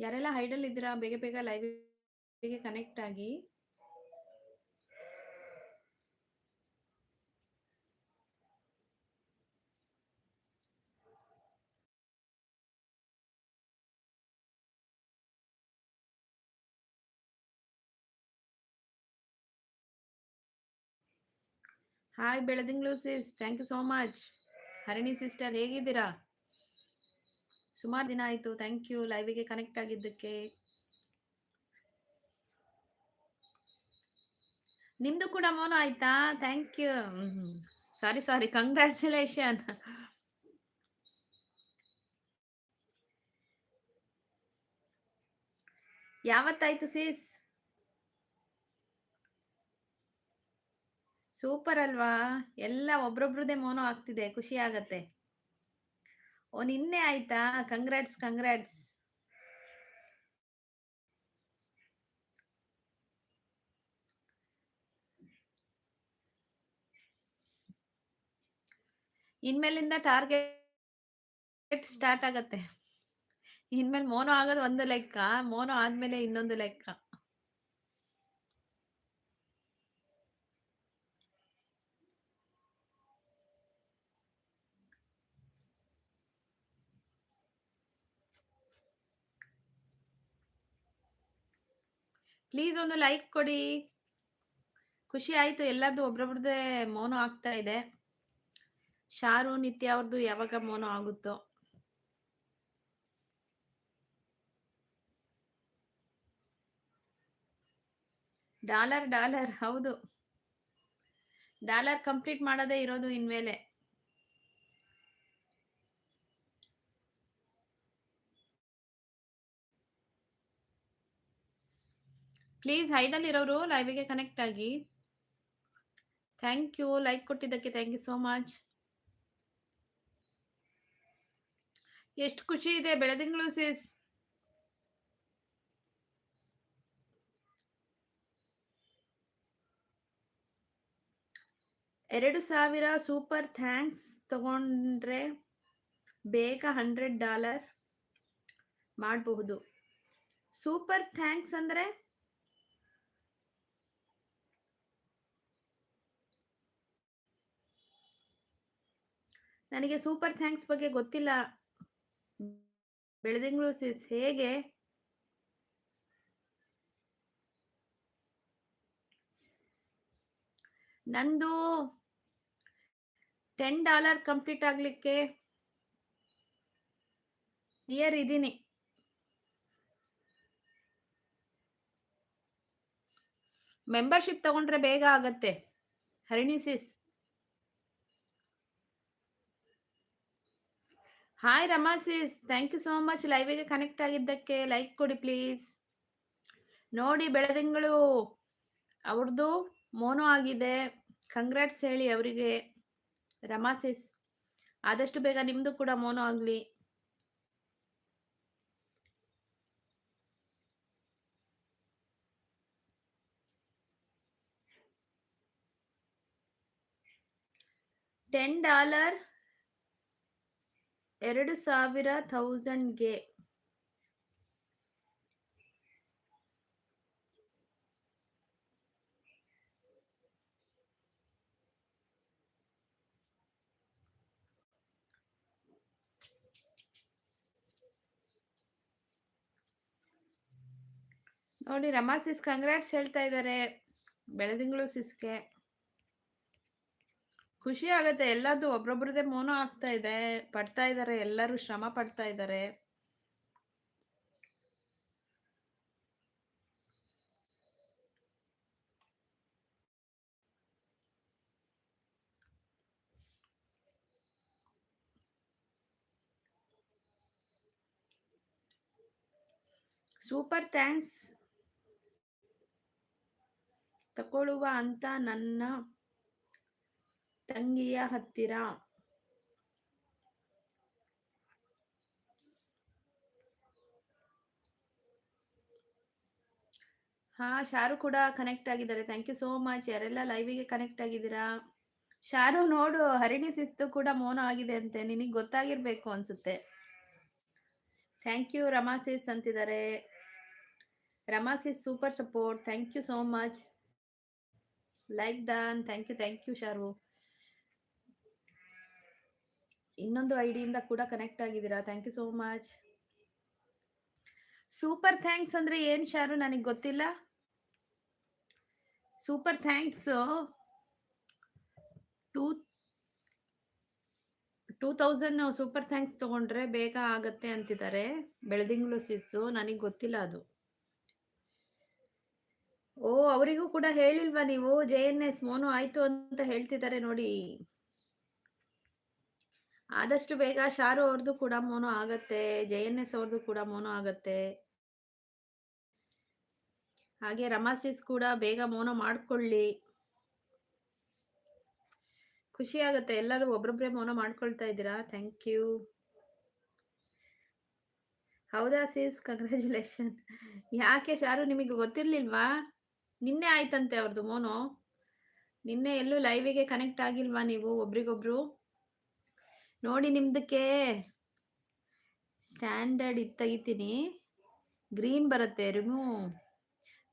ಯಾರೆಲ್ಲ ಹೈಡಲ್ ಇದ್ದೀರಾ? ಬೇಗ ಬೇಗ ಲೈವ್ಗೆ ಕನೆಕ್ಟ್ ಆಗಿ. Hi Beladingalu sis thank you so much Harini sister ಹೇಗಿದ್ದೀರಾ? ಸುಮಾರು ದಿನ ಆಯ್ತು. ಥ್ಯಾಂಕ್ ಯು ಲೈವಿಗೆ ಕನೆಕ್ಟ್ ಆಗಿದ್ದಕ್ಕೆ. ನಿಮ್ದು ಕೂಡ ಮೋನ ಆಯ್ತಾ? Thank you sorry sorry congratulation ಯಾವತ್ತಾಯ್ತು sis super ಅಲ್ವಾ? ಎಲ್ಲ ಒಬ್ರೊಬ್ರದೇ ಮೋನೋ ಆಗ್ತಿದೆ. ಖುಷಿ ಆಗತ್ತೆ. ಓ, ನಿನ್ನೆ ಆಯ್ತಾ? ಕಂಗ್ರಾಟ್ಸ್ ಕಂಗ್ರಾಟ್ಸ್ ಇನ್ಮೇಲಿಂದ ಟಾರ್ಗೆಟ್ ಸ್ಟಾರ್ಟ್ ಆಗತ್ತೆ. ಇನ್ಮೇಲೆ ಮೋನೋ ಆಗೋದು ಒಂದು ಲೆಕ್ಕ, ಮೋನೋ ಆದ್ಮೇಲೆ ಇನ್ನೊಂದು ಲೆಕ್ಕ. ಪ್ಲೀಸ್ ಒಂದು ಲೈಕ್ ಕೊಡಿ. ಖುಷಿ ಆಯ್ತು, ಎಲ್ಲರದು ಒಬ್ರೊಬ್ರದೇ ಮೌನ ಆಗ್ತಾ ಇದೆ. ಶಾರು, ನಿತ್ಯ ಅವ್ರದ್ದು ಯಾವಾಗ ಮೌನ ಆಗುತ್ತೋ. ಡಾಲರ್ ಡಾಲರ್, ಹೌದು. ಡಾಲರ್ ಕಂಪ್ಲೀಟ್ ಮಾಡೋದೇ ಇರೋದು ಇನ್ಮೇಲೆ. ಪ್ಲೀಸ್ ಹೈಡಲ್ಲಿ ಇರೋರು ಲೈವಿಗೆ ಕನೆಕ್ಟ್ ಆಗಿ. ಥ್ಯಾಂಕ್ ಯು ಲೈಕ್ ಕೊಟ್ಟಿದ್ದಕ್ಕೆ ಥ್ಯಾಂಕ್ ಯು ಸೋ ಮಚ್ ಎಷ್ಟು ಖುಷಿ ಇದೆ ಬೆಳದಿಂಗಳು ಸಿಸ್ ಎರಡು ಸಾವಿರ ಸೂಪರ್ ಥ್ಯಾಂಕ್ಸ್ ತಗೊಂಡ್ರೆ ಬೇಗ ಹಂಡ್ರೆಡ್ ಡಾಲರ್ ಮಾಡಬಹುದು. ಸೂಪರ್ ಥ್ಯಾಂಕ್ಸ್ ಅಂದ್ರೆ ನನಗೆ ಸೂಪರ್ ಥ್ಯಾಂಕ್ಸ್ ಬಗ್ಗೆ ಗೊತ್ತಿಲ್ಲ. ಬೆಳದಿಂಗಳು ಸಿಸ್ ಹೇಗೆ? ನಂದು ಟೆನ್ ಡಾಲರ್ ಕಂಪ್ಲೀಟ್ ಆಗ್ಲಿಕ್ಕೆ ನಿಯರ್ ಇದ್ದೀನಿ. ಮೆಂಬರ್ಶಿಪ್ ತಗೊಂಡ್ರೆ ಬೇಗ ಆಗತ್ತೆ. Harini hi Rama sis thank you so much ಲೈವಿಗೆ connect ಆಗಿದ್ದಕ್ಕೆ ಲೈಕ್ ಕೊಡಿ ಪ್ಲೀಸ್ ನೋಡಿ ಬೆಳದಿಂಗಳು ಅವ್ರದ್ದು ಮೋನೋ ಆಗಿದೆ. ಕಂಗ್ರಾಟ್ಸ್ ಹೇಳಿ ಅವರಿಗೆ. ರಮಾಸಿಸ್ ಆದಷ್ಟು ಬೇಗ ನಿಮ್ದು ಕೂಡ ಮೋನೋ ಆಗಲಿ. ಟೆನ್ ಡಾಲರ್ ಎರಡು ಸಾವಿರ ಥೌಸಂಡ್ಗೆ ನೋಡಿ ರಮಾ ಸಿಸ್ ಕಂಗ್ರಾಟ್ಸ್ ಹೇಳ್ತಾ ಇದ್ದಾರೆ ಬೆಳದಿಂಗಳು ಸಿಸ್ಗೆ ಖುಷಿ ಆಗುತ್ತೆ. ಎಲ್ಲಾದ್ರು ಒಬ್ರೊಬ್ರದೇ ಮೋನೋ ಆಗ್ತಾ ಇದೆ. ಪಡ್ತಾ ಇದ್ದಾರೆ ಎಲ್ಲರೂ ಶ್ರಮ ಪಡ್ತಾ ಇದ್ದಾರೆ ಸೂಪರ್ ಥ್ಯಾಂಕ್ಸ್. ತಕೊಳ್ಳುವ ಅಂತ ನನ್ನ ತಂಗಿಯ ಹತ್ತಿರ. ಹಾ, ಶಾರು ಕೂಡ ಕನೆಕ್ಟ್ ಆಗಿದ್ದಾರೆ. ಥ್ಯಾಂಕ್ ಯು ಸೋ ಮಚ್ ಯಾರೆಲ್ಲ ಲೈವಿಗೆ ಕನೆಕ್ಟ್ ಆಗಿದ್ದೀರಾ? ಶಾರು ನೋಡು, ಹರಿಣಿ ಶಿಸ್ತು ಕೂಡ ಮೋನ ಆಗಿದೆ ಅಂತೆ ನಿನಗೆ ಗೊತ್ತಾಗಿರ್ಬೇಕು ಅನ್ಸುತ್ತೆ. ಥ್ಯಾಂಕ್ ಯು ರಮಾಸಿಸ್ ಅಂತಿದ್ದಾರೆ. Rama sis super support thank you so much like done thank you thank you Sharu. ಇನ್ನೊಂದು ಐಡಿಯಿಂದ ಕೂಡ ಕನೆಕ್ಟ್ ಆಗಿದ್ದೀರಾ? Thank you so much super thanks ಅಂದ್ರೆ ಏನ್ ಶಾರು ನನಗೆ ಗೊತ್ತಿಲ್ಲ? Super thanks two two thousand super thanks ತಗೊಂಡ್ರೆ ಬೇಗ ಆಗತ್ತೆ ಅಂತಿದ್ದಾರೆ. ಬೆಳದಿಂಗ್ಳು ಸಿಸ್ಸು ನನಗೆ ಗೊತ್ತಿಲ್ಲ ಅದು. ಓ, ಅವರಿಗೂ ಕೂಡ ಹೇಳಿಲ್ವಾ ನೀವು? ಜೆ ಎನ್ ಎಸ್ ಮೋನು ಆಯ್ತು ಅಂತ ಹೇಳ್ತಿದ್ದಾರೆ ನೋಡಿ. ಆದಷ್ಟು ಬೇಗ ಶಾರು ಅವ್ರದ್ದು ಕೂಡ ಮೋನು ಆಗತ್ತೆ, ಜೆ ಎನ್ ಎಸ್ ಅವ್ರದ್ದು ಕೂಡ ಮೋನು ಆಗತ್ತೆ. ಹಾಗೆ ರಮಾಸಿಸ್ ಕೂಡ ಬೇಗ ಮೋನ ಮಾಡ್ಕೊಳ್ಳಿ. ಖುಷಿ ಆಗುತ್ತೆ, ಎಲ್ಲರೂ ಒಬ್ರೊಬ್ರೆ ಮೌನ ಮಾಡ್ಕೊಳ್ತಾ ಇದ್ದೀರಾ? Thank you. ಹೌದಾ ಸೀಸ್? ಕಂಗ್ರ್ಯಾಚುಲೇಷನ್. ಯಾಕೆ ಶಾರು ನಿಮಗೆ ಗೊತ್ತಿರ್ಲಿಲ್ವಾ? ನಿನ್ನೆ ಆಯ್ತಂತೆ ಅವ್ರದ್ದು ಮೋನು. ನಿನ್ನೆ ಎಲ್ಲೂ ಲೈವಿಗೆ ಕನೆಕ್ಟ್ ಆಗಿಲ್ವಾ ನೀವು ಒಬ್ರಿಗೊಬ್ರು? ನೋಡಿ ನಿಮ್ದಕ್ಕೆ ಸ್ಟ್ಯಾಂಡರ್ಡ್ ಇದು ತೆಗಿತೀನಿ ಗ್ರೀನ್ ಬರುತ್ತೆ, ರಿಮೂವ್.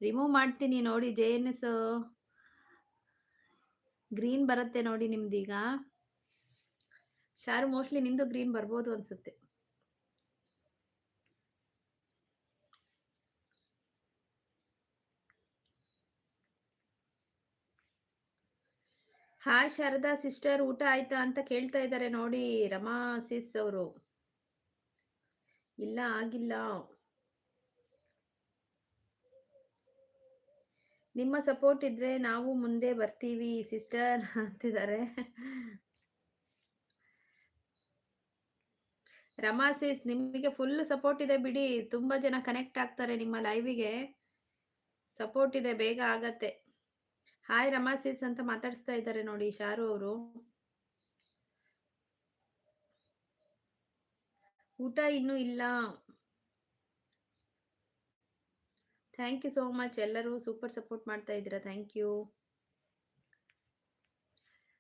ರಿಮೂವ್ ಮಾಡ್ತೀನಿ ನೋಡಿ, ಜೆ ಎನ್ ಎಸ್. ಗ್ರೀನ್ ಬರುತ್ತೆ ನೋಡಿ ನಿಮ್ದೀಗ. ಶಾರು, ಮೋಸ್ಟ್ಲಿ ನಿಮ್ದು ಗ್ರೀನ್ ಬರ್ಬೋದು ಅನ್ಸುತ್ತೆ. ಹಾಯ್ ಶಾರದಾ, ಸಿಸ್ಟರ್, ಊಟ ಆಯ್ತಾ ಅಂತ ಕೇಳ್ತಾ ಇದ್ದಾರೆ. ನೋಡಿ, ರಮಾ, ಸಿಸ್ ಅವರು. ಇಲ್ಲ, ಆಗಿಲ್ಲ. ನಿಮ್ಮ ಸಪೋರ್ಟ್ ಇದ್ರೆ ನಾವು ಮುಂದೆ ಬರ್ತೀವಿ, ಸಿಸ್ಟರ್ ಅಂತಿದ್ದಾರೆ. ರಮಾ, ಸಿಸ್, ನಿಮಗೆ ಫುಲ್ ಸಪೋರ್ಟ್ ಇದೆ ಬಿಡಿ. ತುಂಬಾ ಜನ ಕನೆಕ್ಟ್ ಆಗ್ತಾರೆ ನಿಮ್ಮ ಲೈವಿಗೆ ಸಪೋರ್ಟ್ ಇದೆ, ಬೇಗ ಆಗತ್ತೆ. ಹಾಯ್ ರಮಾ ಸಿಸ್ ಅಂತ ಮಾತಾಡಿಸ್ತಾ ಇದ್ದಾರೆ ನೋಡಿ, ಶಾರು ಅವರು. ಊಟ ಇನ್ನೂ ಇಲ್ಲ. ಥ್ಯಾಂಕ್ ಯು ಸೋ ಮಚ್ ಎಲ್ಲರೂ ಸೂಪರ್ ಸಪೋರ್ಟ್ ಮಾಡ್ತಾ ಇದ್ದೀರಾ. ಥ್ಯಾಂಕ್ ಯು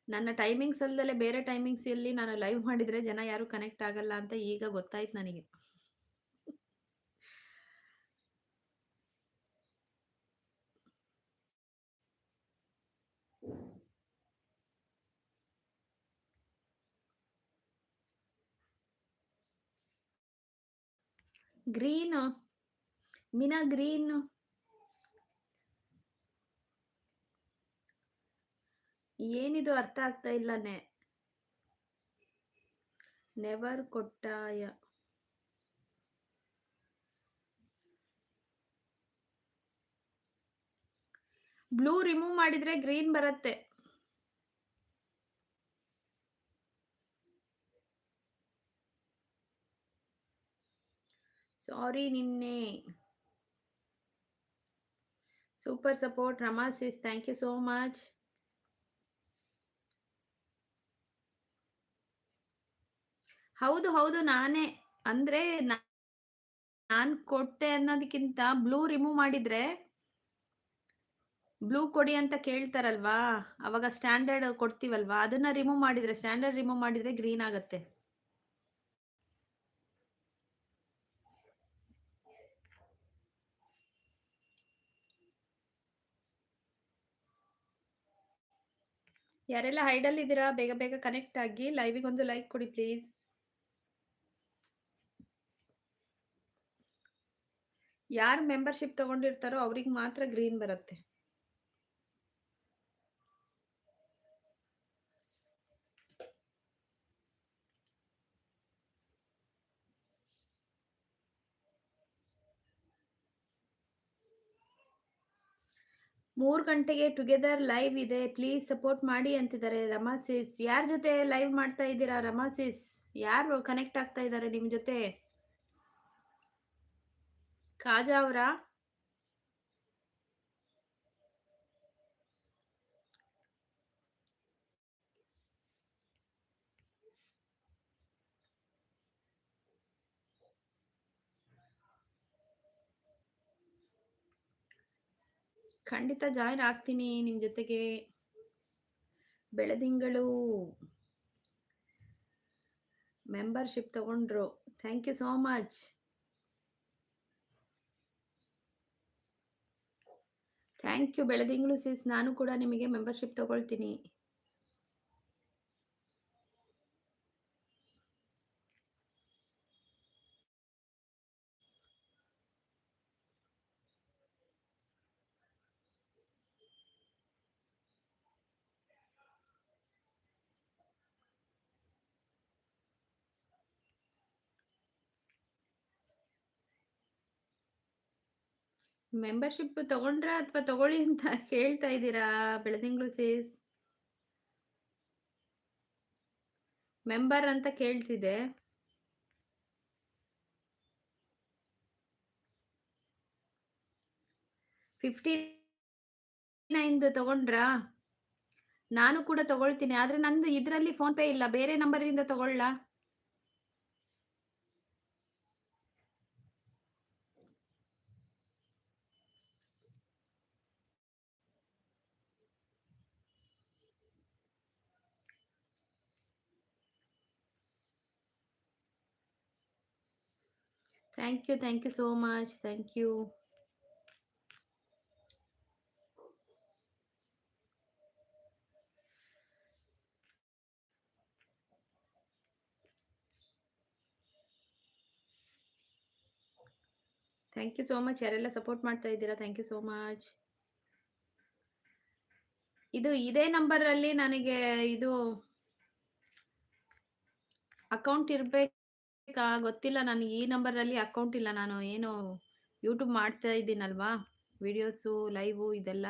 ನನ್ನ ಟೈಮಿಂಗ್ಸ್ ಅಲ್ಲದೆ ಬೇರೆ ಟೈಮಿಂಗ್ಸ್ ಅಲ್ಲಿ ನಾನು ಲೈವ್ ಮಾಡಿದ್ರೆ ಜನ ಯಾರು ಕನೆಕ್ಟ್ ಆಗಲ್ಲ ಅಂತ ಈಗ ಗೊತ್ತಾಯ್ತು ನನಗೆ. ಗ್ರೀನ್. ಮೀನಾ ಗ್ರೀನ್. ಏನಿದು ಅರ್ಥ ಆಗ್ತಾ ಇಲ್ಲನೆ. ನೆವರ್ ಕೊಟ್ಟಾಯ. ಬ್ಲೂ ರಿಮೂವ್ ಮಾಡಿದ್ರೆ ಗ್ರೀನ್ ಬರುತ್ತೆ. ಸಾರಿ ನಿನ್ನೆ. Super support Rama sis thank you so much ಹೌದು ಹೌದು, ನಾನೇ. ಅಂದ್ರೆ ನಾನ್ ಕೊಟ್ಟೆ ಅನ್ನೋದಕ್ಕಿಂತ ಬ್ಲೂ ರಿಮೂವ್ ಮಾಡಿದ್ರೆ ಬ್ಲೂ ಕೊಡಿ ಅಂತ ಕೇಳ್ತಾರಲ್ವಾ? ಅವಾಗ ಸ್ಟ್ಯಾಂಡರ್ಡ್ ಕೊಡ್ತೀವಲ್ವಾ? ಅದನ್ನ ರಿಮೂವ್ ಮಾಡಿದ್ರೆ ಸ್ಟ್ಯಾಂಡರ್ಡ್ ರಿಮೂವ್ ಮಾಡಿದ್ರೆ ಗ್ರೀನ್ ಆಗತ್ತೆ. ಯಾರೆಲ್ಲ ಹೈಡಲ್ ಇದ್ದೀರಾ, ಬೇಗ ಬೇಗ ಕನೆಕ್ಟ್ ಆಗಿ ಲೈವಿಗೆ ಒಂದು ಲೈಕ್ ಕೊಡಿ ಪ್ಲೀಸ್ ಯಾರು ಮೆಂಬರ್ಶಿಪ್ ತಗೊಂಡಿರ್ತಾರೋ ಅವ್ರಿಗೆ ಮಾತ್ರ ಗ್ರೀನ್ ಬರುತ್ತೆ. ಮೂರು ಗಂಟೆಗೆ ಟುಗೆದರ್ ಲೈವ್ ಇದೆ. ಪ್ಲೀಸ್ ಸಪೋರ್ಟ್ ಮಾಡಿ ಅಂತಿದ್ದಾರೆ ರಮಾಸಿಸ್ ಯಾರ ಜೊತೆ ಲೈವ್ ಮಾಡ್ತಾ ಇದ್ದೀರಾ ರಮಾಸಿಸ್ ಯಾರು ಕನೆಕ್ಟ್ ಆಗ್ತಾ ಇದ್ದಾರೆ ನಿಮ್ ಜೊತೆ? ಕಾಜಾ ಅವರ? ಖಂಡಿತ ಜಾಯಿನ್ ಆಗ್ತೀನಿ ನಿಮ್ಮ ಜೊತೆಗೆ. ಬೆಳದಿಂಗಳು ಮೆಂಬರ್ಶಿಪ್ ತಗೊಂಡ್ರು. Thank you so much thank you Beladingalu sis ನಾನು ಕೂಡ ನಿಮಗೆ ಮೆಂಬರ್ಶಿಪ್ ತಗೊಳ್ತೀನಿ. ಮೆಂಬರ್ಶಿಪ್ ತಗೊಂಡ್ರಾ ಅಥವಾ ತಗೊಳ್ಳಿ ಅಂತ ಕೇಳ್ತಾ ಇದ್ದೀರಾ ಬೆಳದಿಂಗಳು ಸೀಸ್ ಮೆಂಬರ್ ಅಂತ ಕೇಳ್ತಿದೆ. ಫಿಫ್ಟಿ ನೈನ್ದು ತಗೊಂಡ್ರಾ? ನಾನು ಕೂಡ ತಗೊಳ್ತೀನಿ, ಆದ್ರೆ ನಂದು ಇದರಲ್ಲಿ ಫೋನ್ ಪೇ ಇಲ್ಲ, ಬೇರೆ ನಂಬರಿಂದ ತಗೊಳ್ಳ? Thank you thank you so much thank you thank you so much ಯಾರೆಲ್ಲ ಸಪೋರ್ಟ್ ಮಾಡ್ತಾ ಇದ್ದೀರಾ? ಥ್ಯಾಂಕ್ ಯು ಸೋ ಮಚ್ ಇದು ಇದೇ ನಂಬರಲ್ಲಿ ನನಗೆ ಇದು ಅಕೌಂಟ್ ಇರ್ಬೇಕಾ. ಗೊತ್ತಿಲ್ಲ. ನನಗೆ ಈ ನಂಬರಲ್ಲಿ ಅಕೌಂಟ್ ಇಲ್ಲ. ನಾನು ಏನು ಯೂಟ್ಯೂಬ್ ಮಾಡ್ತಾ ಇದ್ದೀನಲ್ವಾ? ವಿಡಿಯೋಸು, ಲೈವು ಇದೆಲ್ಲ.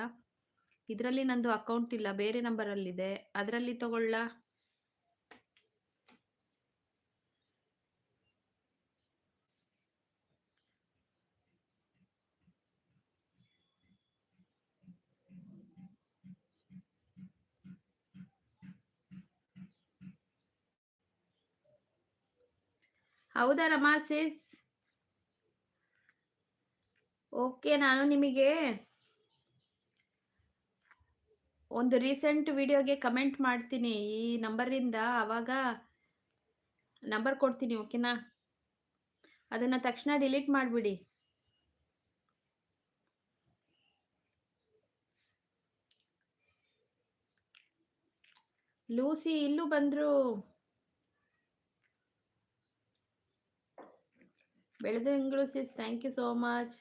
ಇದರಲ್ಲಿ ನಂದು ಅಕೌಂಟ್ ಇಲ್ಲ. ಬೇರೆ ನಂಬರಲ್ಲಿದೆ. ಅದರಲ್ಲಿ ತಗೊಳ್ಳ? ಹೌದಾ ರಮಾ ಸಿಸ್ ಓಕೆ ನಾನು ನಿಮಗೆ ಒಂದು ರೀಸೆಂಟ್ ವಿಡಿಯೋಗೆ ಕಮೆಂಟ್ ಮಾಡ್ತೀನಿ. ಈ ನಂಬರಿಂದ ಆವಾಗ ನಂಬರ್ ಕೊಡ್ತೀನಿ ಓಕೆನಾ ಅದನ್ನ ತಕ್ಷಣ ಡಿಲೀಟ್ ಮಾಡಿಬಿಡಿ. ಲೂಸಿ, ಇಲ್ಲೂ ಬಂದ್ರು. Beladingalu sis thank you so much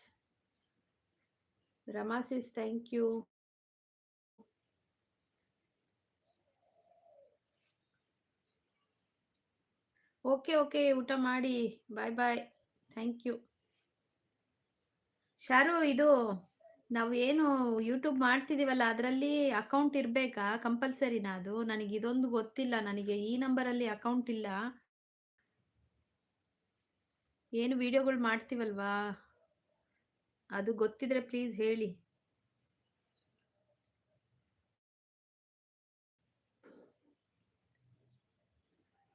Rama sis thank you okay okay ಊಟ ಮಾಡಿ. ಬಾಯ್ ಬಾಯ್ ಥ್ಯಾಂಕ್ ಯು ಶಾರು, ಇದು ನಾವು ಏನು ಯೂಟ್ಯೂಬ್ ಮಾಡ್ತಿದೀವಲ್ಲ, ಅದರಲ್ಲಿ ಅಕೌಂಟ್ ಇರಬೇಕಾ? ಕಂಪಲ್ಸರಿನಾ ಅದು? ನನಗೆ ಇದೊಂದು ಗೊತ್ತಿಲ್ಲ, ನನಗೆ ಈ ನಂಬರಲ್ಲಿ ಅಕೌಂಟ್ ಇಲ್ಲ. ಏನು ವಿಡಿಯೋಗಳು ಮಾಡ್ತೀವಲ್ವಾ? ಅದು ಗೊತ್ತಿದ್ರೆ ಪ್ಲೀಸ್ ಹೇಳಿ.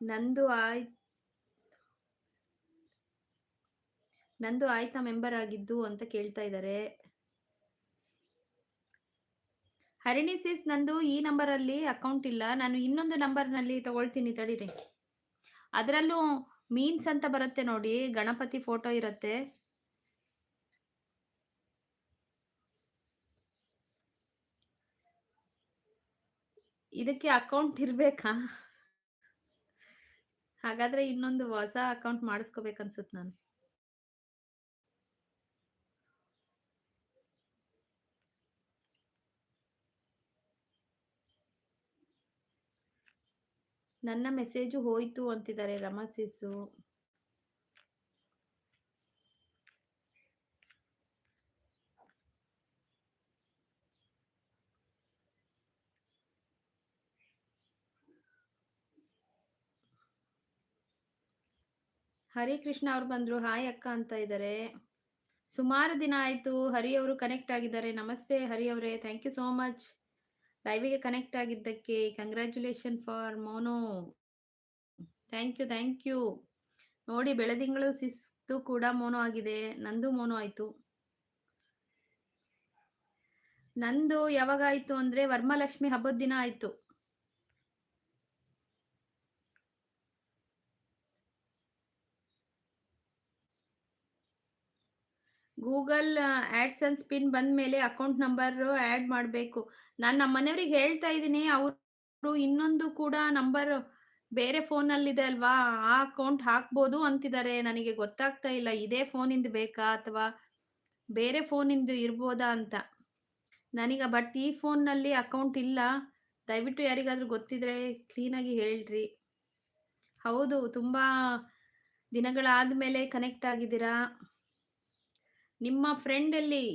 ನಂದು ಆಯ್ತು ನಂದು ಆಯ್ತಾ ಮೆಂಬರ್ ಆಗಿದ್ದು ಅಂತ ಕೇಳ್ತಾ ಇದ್ದಾರೆ ಹರಿಣಿ ಸಿಸ್ ನಂದು ಈ ನಂಬರಲ್ಲಿ ಅಕೌಂಟ್ ಇಲ್ಲ. ನಾನು ಇನ್ನೊಂದು ನಂಬರ್ನಲ್ಲಿ ತಗೊಳ್ತೀನಿ ತಡೀರಿ. ಅದರಲ್ಲೂ ಮೀನ್ಸ್ ಅಂತ ಬರುತ್ತೆ ನೋಡಿ, ಗಣಪತಿ ಫೋಟೋ ಇರುತ್ತೆ. ಇದಕ್ಕೆ ಅಕೌಂಟ್ ಇರ್ಬೇಕಾ? ಹಾಗಾದ್ರೆ ಇನ್ನೊಂದು ಹೊಸ ಅಕೌಂಟ್ ಮಾಡಿಸ್ಕೋಬೇಕನ್ಸುತ್ತೆ ನಾನು. ನನ್ನ ಮೆಸೇಜು ಹೋಯ್ತು ಅಂತಿದ್ದಾರೆ ರಮಸಿಸು ಹರಿ ಕೃಷ್ಣ ಅವ್ರು ಬಂದ್ರು. ಹಾಯ್ ಅಕ್ಕ ಅಂತ ಇದ್ದಾರೆ ಸುಮಾರು ದಿನ ಆಯ್ತು. ಹರಿ ಅವರು ಕನೆಕ್ಟ್ ಆಗಿದ್ದಾರೆ. ನಮಸ್ತೆ ಹರಿ ಅವರೇ. ಥ್ಯಾಂಕ್ ಯು ಸೋ ಮಚ್ ಲೈವಿಗೆ ಕನೆಕ್ಟ್ ಆಗಿದ್ದಕ್ಕೆ congratulation for Monu. Thank you thank you. ನೋಡಿ ಬೆಳೆದಿಂಗಳು ಸಿಸ್ತು ಕೂಡ ಮೋನೋ ಆಗಿದೆ. ನಂದು ಮೋನೋ ಆಯ್ತು. ನಂದು ಯಾವಾಗ ಆಯ್ತು ಅಂದ್ರೆ ವರ್ಮಲಕ್ಷ್ಮಿ ಹಬ್ಬದ ದಿನ ಆಯ್ತು. ಗೂಗಲ್ ಆ್ಯಡ್ಸನ್ಸ್ ಸ್ಪಿನ್ ಬಂದ ಮೇಲೆ ಅಕೌಂಟ್ ನಂಬರು ಆ್ಯಡ್ ಮಾಡಬೇಕು. ನಾನು ನಮ್ಮ ಮನೆಯವ್ರಿಗೆ ಹೇಳ್ತಾ ಇದ್ದೀನಿ, ಅವರು ಇನ್ನೊಂದು ಕೂಡ ನಂಬರ್ ಬೇರೆ ಫೋನಲ್ಲಿದೆ ಅಲ್ವಾ, ಆ ಅಕೌಂಟ್ ಹಾಕ್ಬೋದು ಅಂತಿದ್ದಾರೆ. ನನಗೆ ಗೊತ್ತಾಗ್ತಾ ಇಲ್ಲ, ಇದೇ ಫೋನಿಂದ ಬೇಕಾ ಅಥವಾ ಬೇರೆ ಫೋನಿಂದ ಇರ್ಬೋದಾ ಅಂತ. ನನಗೆ ಬಟ್ ಈ ಫೋನ್ನಲ್ಲಿ ಅಕೌಂಟ್ ಇಲ್ಲ. ದಯವಿಟ್ಟು ಯಾರಿಗಾದರೂ ಗೊತ್ತಿದ್ರೆ ಕ್ಲೀನಾಗಿ ಹೇಳ್ರಿ. ಹೌದು, ತುಂಬ ದಿನಗಳಾದ ಮೇಲೆ ಕನೆಕ್ಟ್ ಆಗಿದ್ದೀರಾ? ನಿಮ್ಮ ಫ್ರೆಂಡ್ ಅಲ್ಲಿ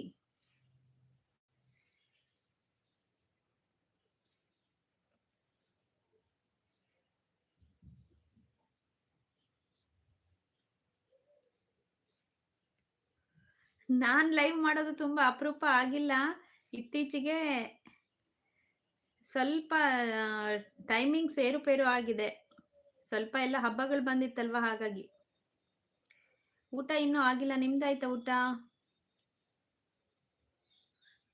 ನಾನ್ ಲೈವ್ ಮಾಡೋದು ತುಂಬಾ ಅಪರೂಪ ಆಗಿಲ್ಲ. ಇತ್ತೀಚೆಗೆ ಸ್ವಲ್ಪ ಟೈಮಿಂಗ್ ಸೇರುಪೇರು ಆಗಿದೆ. ಸ್ವಲ್ಪ ಎಲ್ಲ ಹಬ್ಬಗಳು ಬಂದಿತ್ತಲ್ವಾ ಹಾಗಾಗಿ. ಊಟ ಇನ್ನೂ ಆಗಿಲ್ಲ. ನಿಮ್ದಾಯ್ತಾ ಊಟ?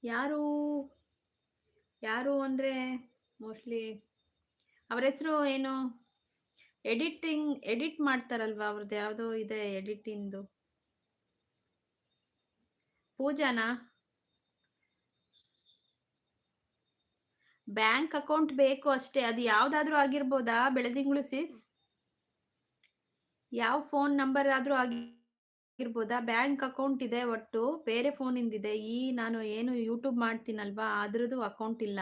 ಯಾರು? ಯಾರು ಅಂದ್ರೆ ಮೋಸ್ಟ್ಲಿ ಅವ್ರ ಹೆಸರು ಏನು? ಎಡಿಟಿಂಗ್ ಎಡಿಟ್ ಮಾಡ್ತಾರಲ್ವಾ ಅವ್ರದ್ದು ಯಾವುದೋ ಇದೆ ಎಡಿಟಿಂಗ್ದು ಪೂಜಾನಾ? ಬ್ಯಾಂಕ್ ಅಕೌಂಟ್ ಬೇಕು ಅಷ್ಟೇ. ಅದು ಯಾವ್ದಾದ್ರೂ ಆಗಿರ್ಬೋದಾ? ಬೆಳೆದಿಂಗ್ಳು ಸಿಸ್? ಯಾವ ಫೋನ್ ನಂಬರ್ ಆದ್ರೂ ಆಗಿರ್ಬೋದಾ? ಬ್ಯಾಂಕ್ ಅಕೌಂಟ್ ಇದೆ ಒಟ್ಟು, ಬೇರೆ ಫೋನಿಂದ ಇದೆ. ಈ ನಾನು ಏನು ಯೂಟ್ಯೂಬ್ ಮಾಡ್ತೀನಲ್ವಾ? ಅದ್ರದ್ದು ಅಕೌಂಟ್ ಇಲ್ಲ.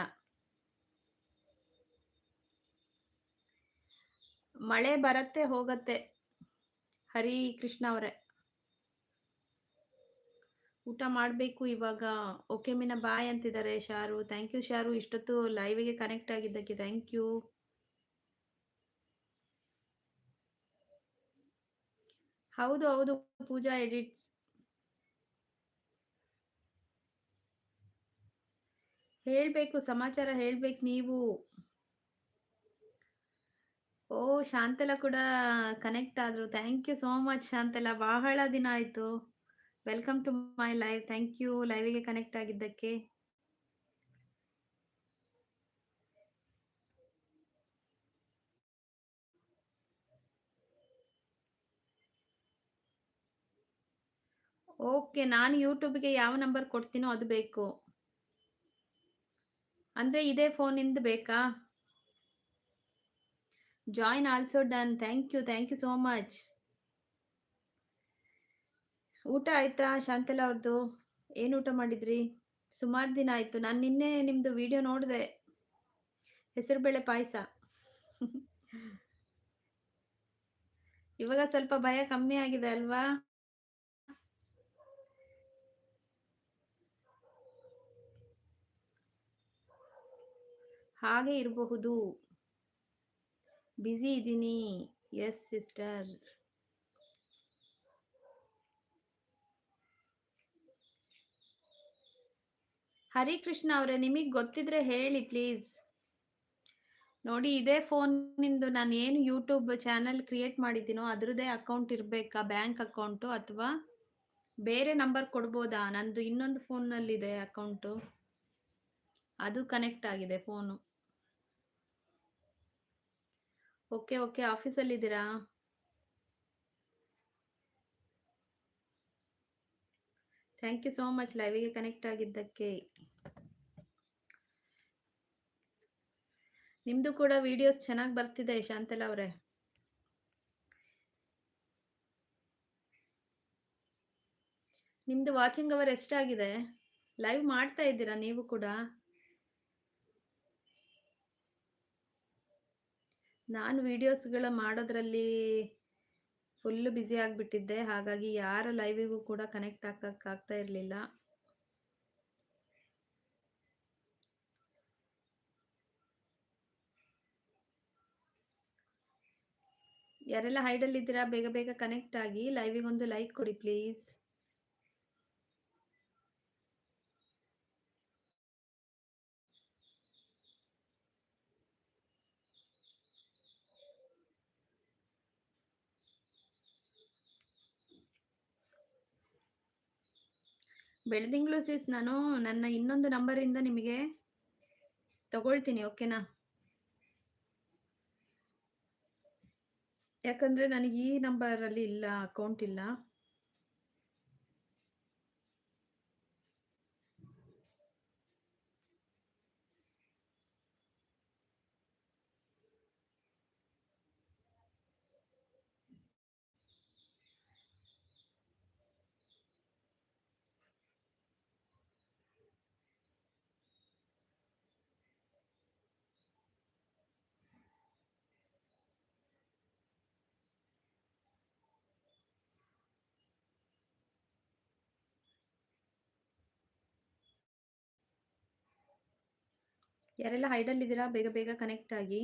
ಮಳೆ ಬರತ್ತೆ ಹೋಗತ್ತೆ. ಹರಿ ಕೃಷ್ಣ ಅವರೇ. ಊಟ ಮಾಡಬೇಕು ಇವಾಗ. ಓಕೆ ಮೀನಾ, ಬಾಯ್ ಅಂತಿದ್ದಾರೆ ಶಾರು. Thank you Sharu. ಇಷ್ಟೊತ್ತು ಲೈವಿಗೆ ಕನೆಕ್ಟ್ ಆಗಿದ್ದಕ್ಕೆ ಥ್ಯಾಂಕ್ ಯು. ಹೌದು ಹೌದು. ಪೂಜಾ ಎಡಿಟ್ಸ್ ಹೇಳ್ಬೇಕು, ಸಮಾಚಾರ ಹೇಳ್ಬೇಕು ನೀವು. ಓ, ಶಾಂತಲಾ ಕೂಡ ಕನೆಕ್ಟ್ ಆದ್ರು. Thank you so much Shantala. ಬಹಳ ದಿನ ಆಯ್ತು. Welcome to my live thank you ಲೈವಿಗೆ connect ಆಗಿದ್ದಕ್ಕೆ. ಓಕೆ, ನಾನು ಯೂಟ್ಯೂಬ್ಗೆ ಯಾವ ನಂಬರ್ ಕೊಡ್ತೀನೋ ಅದು ಬೇಕು. ಅಂದ್ರೆ ಇದೇ ಫೋನಿಂದ ಬೇಕಾ? Join also done thank you thank you so much ಊಟ ಆಯ್ತಾ ಶಾಂತಲಾ ಅವ್ರದ್ದು ಏನು ಊಟ ಮಾಡಿದ್ರಿ? ಸುಮಾರು ದಿನ ಆಯ್ತು. ನಾನು ನಿನ್ನೆ ನಿಮ್ಮದು ವಿಡಿಯೋ ನೋಡಿದೆ. ಹೆಸರುಬೇಳೆ ಪಾಯಸ. ಇವಾಗ ಸ್ವಲ್ಪ ಭಯ ಕಮ್ಮಿ ಆಗಿದೆ ಅಲ್ವಾ? ಹಾಗೆ ಇರಬಹುದು. ಬ್ಯುಸಿ ಇದ್ದೀನಿ ಎಸ್ ಸಿಸ್ಟರ್ ಹರಿಕೃಷ್ಣ ಅವರೇ, ನಿಮಗೆ ಗೊತ್ತಿದ್ರೆ ಹೇಳಿ ಪ್ಲೀಸ್ ನೋಡಿ, ಇದೇ ಫೋನಿಂದು ನಾನು ಏನು ಯೂಟ್ಯೂಬ್ ಚಾನಲ್ ಕ್ರಿಯೇಟ್ ಮಾಡಿದ್ದೀನೋ ಅದ್ರದ್ದೇ ಅಕೌಂಟ್ ಇರಬೇಕಾ? ಬ್ಯಾಂಕ್ ಅಕೌಂಟು ಅಥವಾ ಬೇರೆ ನಂಬರ್ ಕೊಡ್ಬೋದಾ? ನಂದು ಇನ್ನೊಂದು ಫೋನ್ನಲ್ಲಿದೆ ಅಕೌಂಟು ಅದು ಕನೆಕ್ಟ್ ಆಗಿದೆ ಫೋನು ಓಕೆ ಓಕೆ. ಆಫೀಸಲ್ಲಿದ್ದೀರಾ ಥ್ಯಾಂಕ್ ಯು ಸೋ ಮಚ್ ಲೈವಿಗೆ ಕನೆಕ್ಟ್ ಆಗಿದ್ದಕ್ಕೆ. ನಿಮ್ದು ಕೂಡ ವಿಡಿಯೋಸ್ ಚೆನ್ನಾಗಿ ಬರ್ತಿದೆ ಶಾಂತಲಾ ಅವರೇ. ನಿಮ್ದು ವಾಚಿಂಗ್ ಅವರ್ ಎಷ್ಟಾಗಿದೆ? ಲೈವ್ ಮಾಡ್ತಾ ಇದ್ದೀರಾ ನೀವು ಕೂಡ? ನಾನು ವಿಡಿಯೋಸ್ಗಳ ಮಾಡೋದ್ರಲ್ಲಿ ಫುಲ್ಲು ಬ್ಯುಸಿ ಆಗಿಬಿಟ್ಟಿದ್ದೆ. ಹಾಗಾಗಿ ಯಾರ ಲೈವಿಗೂ ಕೂಡ ಕನೆಕ್ಟ್ ಆಗ್ತಾ ಇರಲಿಲ್ಲ. ಯಾರೆಲ್ಲ ಹೈಡಲ್ಲಿದ್ದೀರಾ ಬೇಗ ಬೇಗ ಕನೆಕ್ಟ್ ಆಗಿ. ಲೈವಿಗೊಂದು ಲೈಕ್ ಕೊಡಿ ಪ್ಲೀಸ್ ಬೆಳೆದಿಂಗ್ಳು ಸಿಸ್ ನಾನು ನನ್ನ ಇನ್ನೊಂದು ನಂಬರಿಂದ ನಿಮಗೆ ತಗೊಳ್ತೀನಿ ಓಕೆನಾ ಯಾಕಂದ್ರೆ ನನಗೆ ಈ ನಂಬರಲ್ಲಿ ಇಲ್ಲ ಅಕೌಂಟ್ ಇಲ್ಲ. ಯಾರೆಲ್ಲ ಹೈಡಲ್ಲಿದ್ದೀರಾ ಬೇಗ ಬೇಗ ಕನೆಕ್ಟ್ ಆಗಿ.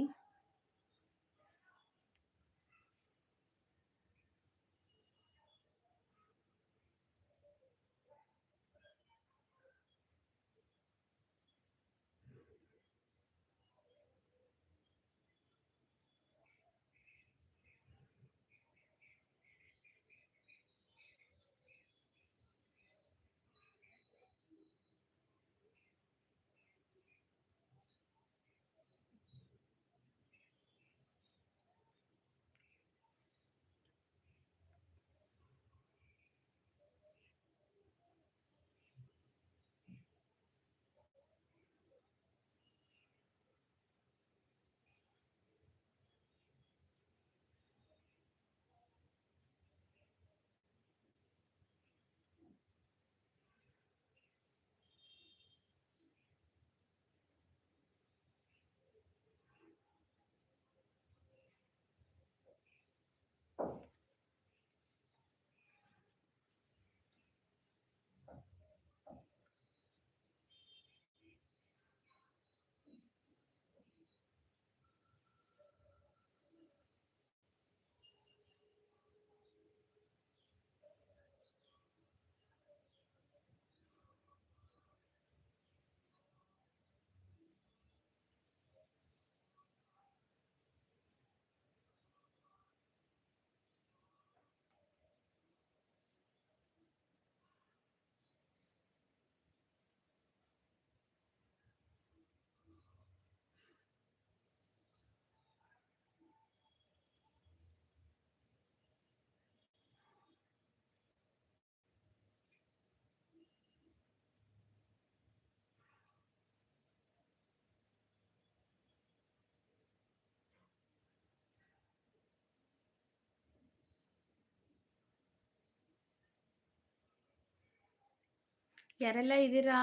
ಯಾರೆಲ್ಲ ಇದ್ದೀರಾ?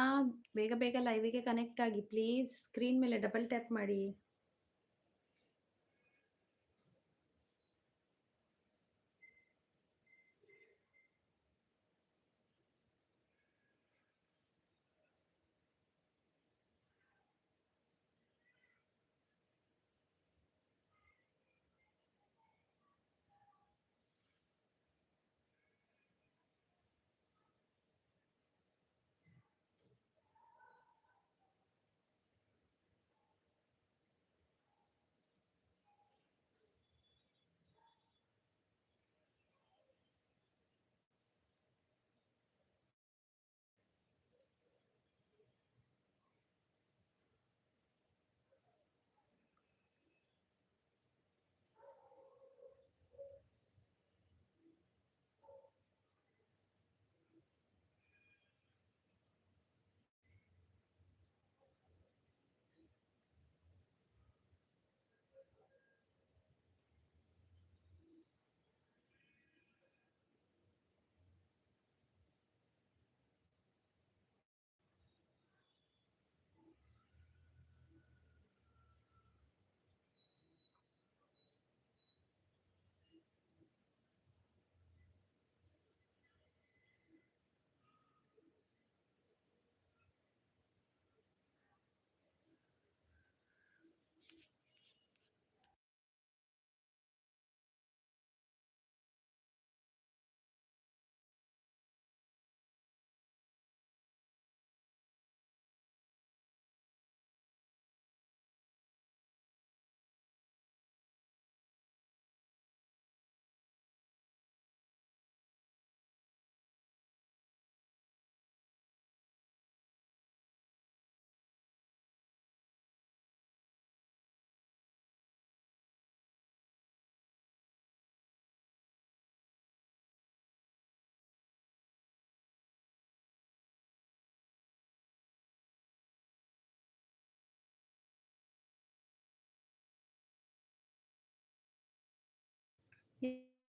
ಬೇಗ ಬೇಗ ಲೈವಿಗೆ ಕನೆಕ್ಟ್ ಆಗಿ ಪ್ಲೀಸ್ ಸ್ಕ್ರೀನ್ ಮೇಲೆ ಡಬಲ್ ಟ್ಯಾಪ್ ಮಾಡಿ.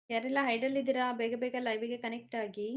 ಯಾರೆಲ್ಲ ಹೈಡಲ್ಲಿದ್ದೀರಾ ಬೇಗ ಬೇಗ ಲೈವಿಗೆ ಕನೆಕ್ಟ್ ಆಗಿ?